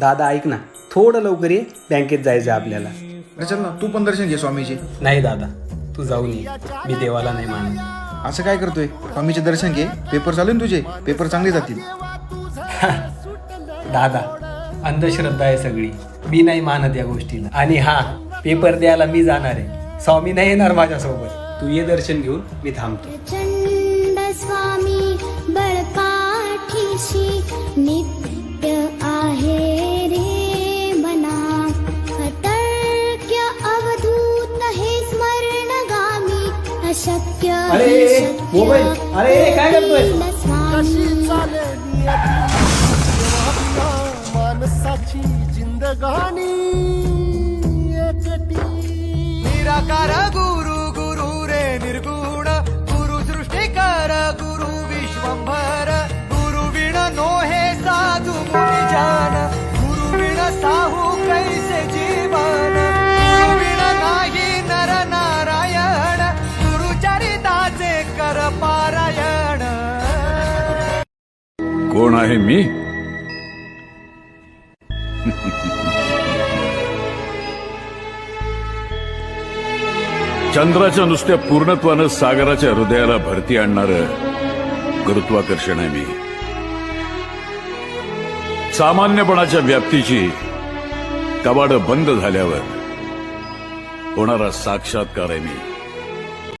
दादा ऐक ना. थोडं लवकर ये बँकेत जायचं आहे आपल्याला. अरे चल ना तू पण दर्शन घे स्वामीचे नाही दादा तू जाऊन ये. मी देवाला नाही मानत. असं काय करतोय? स्वामीचे दर्शन घे. पेपर चालू ना तुझे. पेपर चांगले जातील. दादा अंधश्रद्धा आहे सगळी. मी नाही मानत या गोष्टीला. आणि हा पेपर द्यायला मी जाणार आहे. स्वामी नाही येणार माझ्यासोबत. तू ये दर्शन घेऊन मी थांबतो. स्वामी बळपाठीशी नित्य अरे, मोबाईल. अरे, काय करतोय? माणसाची जिंदगानी कोण आहे मी? चंद्राच्या नुसत्या पूर्णत्वानं सागराच्या हृदयाला भरती आणणार गुरुत्वाकर्षण आहे मी. सामान्यपणाच्या व्याप्तीची कवाड बंद झाल्यावर होणारा साक्षात्कार आहे मी.